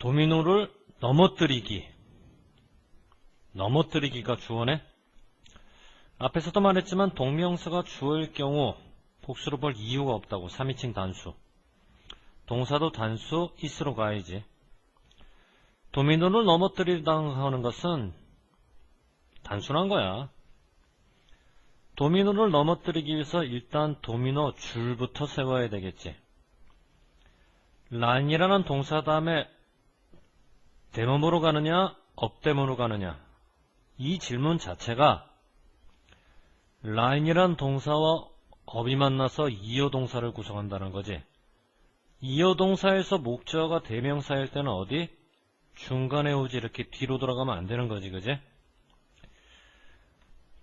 도미노를 넘어뜨리기. 넘어뜨리기가 주어네. 앞에서도 말했지만 동명사가 주어일 경우 복수로 볼 이유가 없다고 3인칭 단수. 동사도 단수 is로 가야지. 도미노를 넘어뜨리다 하는 것은 단순한 거야. 도미노를 넘어뜨리기 위해서 일단 도미노 줄부터 세워야 되겠지. 라인이라는 동사 다음에 대문으로 가느냐, 업대문으로 가느냐. 이 질문 자체가 라인이란 동사와 업이 만나서 이어 동사를 구성한다는 거지. 이어 동사에서 목적어가 대명사일 때는 어디? 중간에 오지 이렇게 뒤로 돌아가면 안 되는 거지, 그지?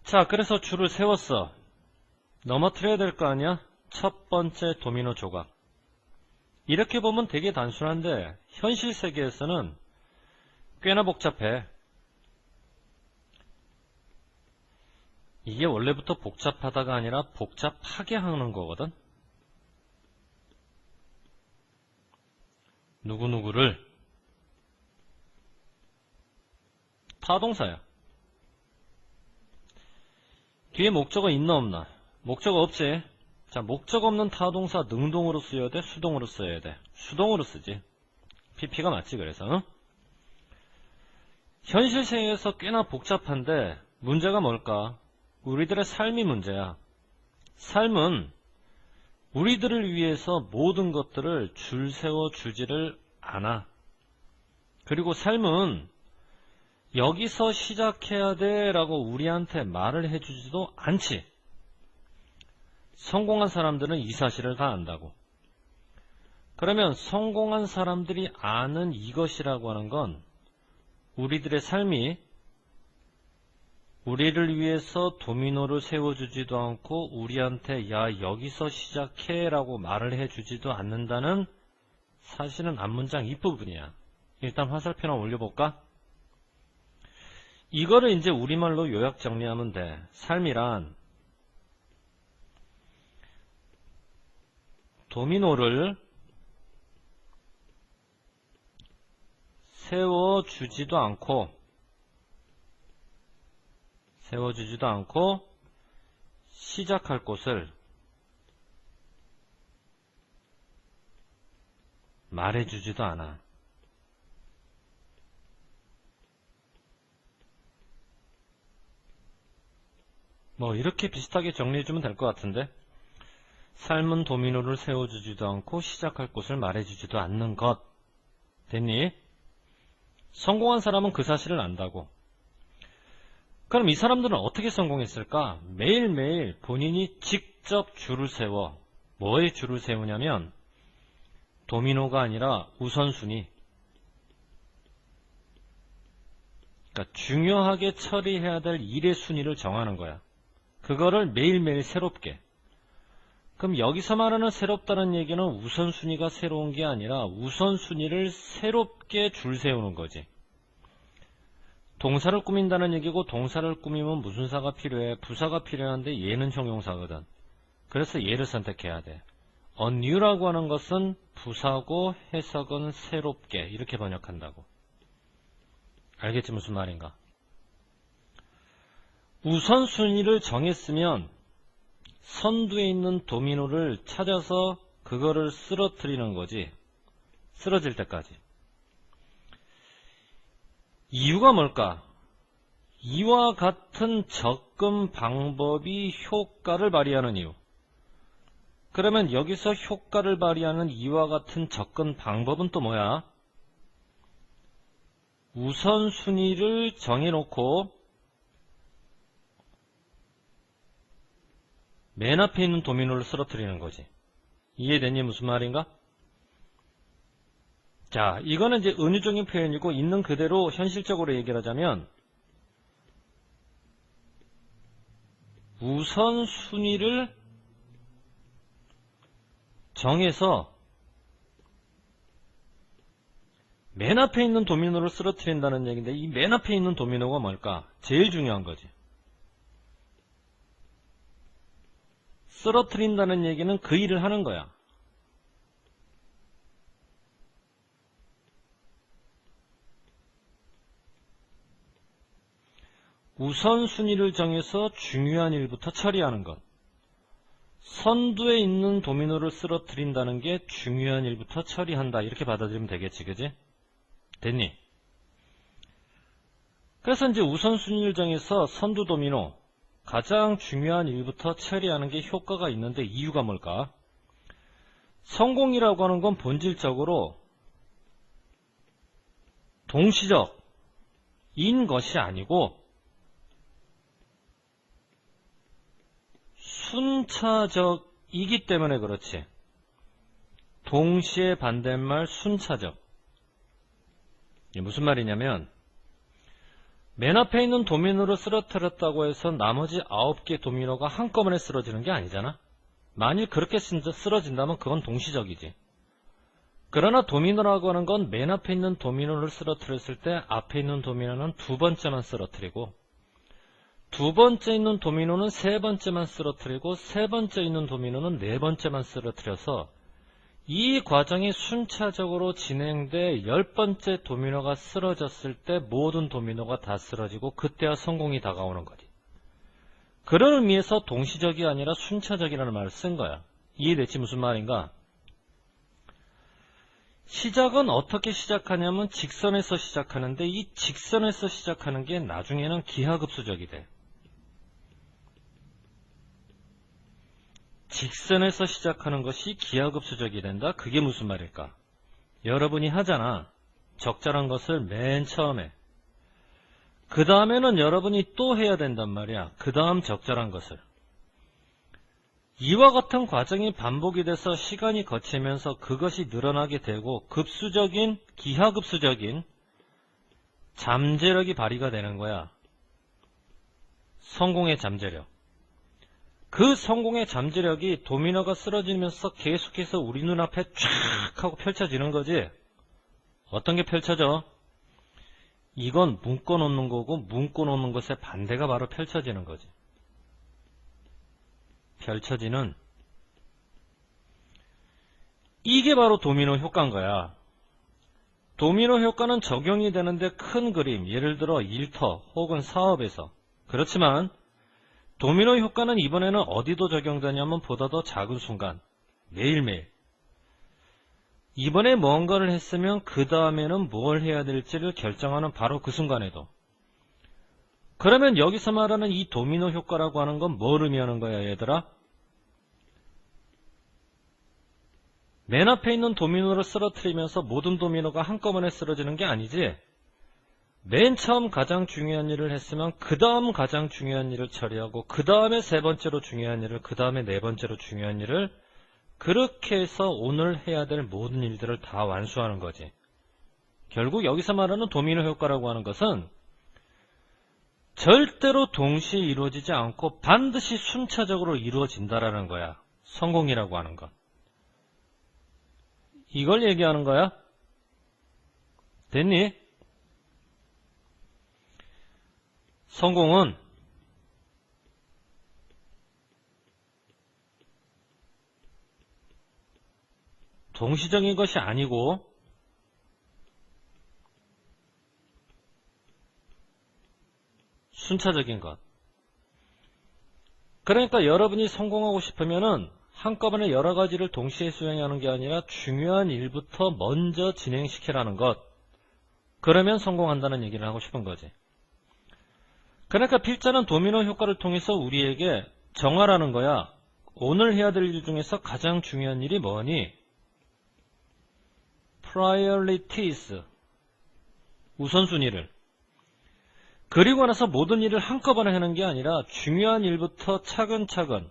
자, 그래서 줄을 세웠어. 넘어뜨려야 될 거 아니야? 첫 번째 도미노 조각. 이렇게 보면 되게 단순한데, 현실 세계에서는 꽤나 복잡해. 이게 원래부터 복잡하다가 아니라 복잡하게 하는 거거든? 누구누구를 타동사야. 뒤에 목적어 있나 없나? 목적어 없지? 자, 목적 없는 타동사 능동으로 쓰여야 돼? 수동으로 써야 돼? 수동으로 쓰지. PP가 맞지, 그래서. 응? 현실 세계에서 꽤나 복잡한데, 문제가 뭘까? 우리들의 삶이 문제야. 삶은 우리들을 위해서 모든 것들을 줄 세워 주지를 않아. 그리고 삶은 여기서 시작해야 돼 라고 우리한테 말을 해주지도 않지. 성공한 사람들은 이 사실을 다 안다고. 그러면 성공한 사람들이 아는 이것이라고 하는 건 우리들의 삶이 우리를 위해서 도미노를 세워주지도 않고 우리한테 야 여기서 시작해 라고 말을 해주지도 않는다는 사실은 앞문장 윗부분이야. 일단 화살표나 올려볼까? 이거를 이제 우리말로 요약 정리하면 돼. 삶이란 도미노를 세워주지도 않고 세워주지도 않고 시작할 곳을 말해주지도 않아. 뭐 이렇게 비슷하게 정리해주면 될 것 같은데 삶은 도미노를 세워주지도 않고 시작할 곳을 말해주지도 않는 것 됐니? 성공한 사람은 그 사실을 안다고 그럼 이 사람들은 어떻게 성공했을까? 매일매일 본인이 직접 줄을 세워 뭐에 줄을 세우냐면 도미노가 아니라 우선순위 그러니까 중요하게 처리해야 될 일의 순위를 정하는 거야 그거를 매일매일 새롭게. 그럼 여기서 말하는 새롭다는 얘기는 우선순위가 새로운 게 아니라 우선순위를 새롭게 줄 세우는 거지. 동사를 꾸민다는 얘기고 동사를 꾸미면 무슨 사가 필요해? 부사가 필요한데 얘는 형용사거든. 그래서 얘를 선택해야 돼. aNew라고 하는 것은 부사고 해석은 새롭게 이렇게 번역한다고. 알겠지 무슨 말인가? 우선순위를 정했으면 선두에 있는 도미노를 찾아서 그거를 쓰러뜨리는 거지. 쓰러질 때까지. 이유가 뭘까? 이와 같은 접근 방법이 효과를 발휘하는 이유. 그러면 여기서 효과를 발휘하는 이와 같은 접근 방법은 또 뭐야? 우선순위를 정해놓고 맨 앞에 있는 도미노를 쓰러뜨리는 거지. 이해됐니? 무슨 말인가? 자, 이거는 이제 은유적인 표현이고 있는 그대로 현실적으로 얘기를 하자면 우선순위를 정해서 맨 앞에 있는 도미노를 쓰러뜨린다는 얘기인데 이 맨 앞에 있는 도미노가 뭘까? 제일 중요한 거지. 쓰러트린다는 얘기는 그 일을 하는 거야. 우선순위를 정해서 중요한 일부터 처리하는 것. 선두에 있는 도미노를 쓰러트린다는 게 중요한 일부터 처리한다. 이렇게 받아들이면 되겠지, 그지? 됐니? 그래서 이제 우선순위를 정해서 선두 도미노, 가장 중요한 일부터 처리하는 게 효과가 있는데 이유가 뭘까? 성공이라고 하는 건 본질적으로 동시적인 것이 아니고 순차적이기 때문에 그렇지. 동시에 반대말 순차적. 무슨 말이냐면 맨 앞에 있는 도미노를 쓰러뜨렸다고 해서 나머지 9개 도미노가 한꺼번에 쓰러지는 게 아니잖아. 만일 그렇게 쓰러진다면 그건 동시적이지. 그러나 도미노라고 하는 건 맨 앞에 있는 도미노를 쓰러뜨렸을 때 앞에 있는 도미노는 두 번째만 쓰러뜨리고 두 번째 있는 도미노는 세 번째만 쓰러뜨리고 세 번째 있는 도미노는 네 번째만 쓰러뜨려서 이 과정이 순차적으로 진행돼 열 번째 도미노가 쓰러졌을 때 모든 도미노가 다 쓰러지고 그때야 성공이 다가오는 거지. 그런 의미에서 동시적이 아니라 순차적이라는 말을 쓴 거야. 이해됐지 무슨 말인가? 시작은 어떻게 시작하냐면 직선에서 시작하는데 이 직선에서 시작하는 게 나중에는 기하급수적이 돼. 직선에서 시작하는 것이 기하급수적이 된다? 그게 무슨 말일까? 여러분이 하잖아. 적절한 것을 맨 처음에. 그 다음에는 여러분이 또 해야 된단 말이야. 그 다음 적절한 것을. 이와 같은 과정이 반복이 돼서 시간이 거치면서 그것이 늘어나게 되고 급수적인, 기하급수적인 잠재력이 발휘가 되는 거야. 성공의 잠재력. 그 성공의 잠재력이 도미노가 쓰러지면서 계속해서 우리 눈앞에 쫙 하고 펼쳐지는 거지. 어떤 게 펼쳐져? 이건 묶어 놓는 거고 묶어 놓는 것의 반대가 바로 펼쳐지는 거지. 펼쳐지는 이게 바로 도미노 효과인 거야. 도미노 효과는 적용이 되는데 큰 그림, 예를 들어 일터 혹은 사업에서. 그렇지만 도미노 효과는 이번에는 어디도 적용되냐면 보다 더 작은 순간, 매일매일. 이번에 뭔가를 했으면 그 다음에는 뭘 해야 될지를 결정하는 바로 그 순간에도. 그러면 여기서 말하는 이 도미노 효과라고 하는 건 뭘 의미하는 거야, 얘들아? 맨 앞에 있는 도미노를 쓰러뜨리면서 모든 도미노가 한꺼번에 쓰러지는 게 아니지. 맨 처음 가장 중요한 일을 했으면 그 다음 가장 중요한 일을 처리하고 그 다음에 세 번째로 중요한 일을 그 다음에 네 번째로 중요한 일을 그렇게 해서 오늘 해야 될 모든 일들을 다 완수하는 거지. 결국 여기서 말하는 도미노 효과라고 하는 것은 절대로 동시에 이루어지지 않고 반드시 순차적으로 이루어진다라는 거야. 성공이라고 하는 것. 이걸 얘기하는 거야? 됐니? 성공은 동시적인 것이 아니고 순차적인 것. 그러니까 여러분이 성공하고 싶으면은 한꺼번에 여러 가지를 동시에 수행하는 게 아니라 중요한 일부터 먼저 진행시키라는 것. 그러면 성공한다는 얘기를 하고 싶은 거지. 그러니까 필자는 도미노 효과를 통해서 우리에게 정하라는 거야. 오늘 해야 될 일 중에서 가장 중요한 일이 뭐니? priorities. 우선순위를. 그리고 나서 모든 일을 한꺼번에 하는 게 아니라 중요한 일부터 차근차근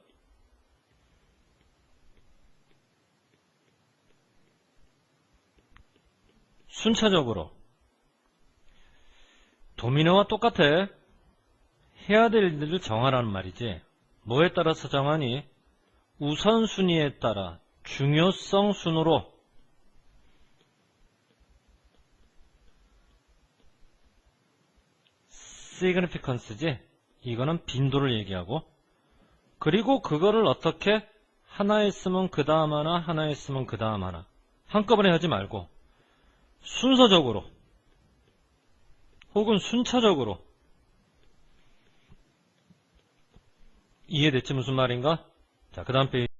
순차적으로 도미노와 똑같아. 해야 될 일들을 정하라는 말이지. 뭐에 따라서 정하니? 우선순위에 따라 중요성 순으로. significance지. 이거는 빈도를 얘기하고. 그리고 그거를 어떻게? 하나 했으면 그 다음 하나, 하나 했으면 그 다음 하나. 한꺼번에 하지 말고. 순서적으로. 혹은 순차적으로 이해됐지 무슨 말인가? 자, 그 다음 페이지.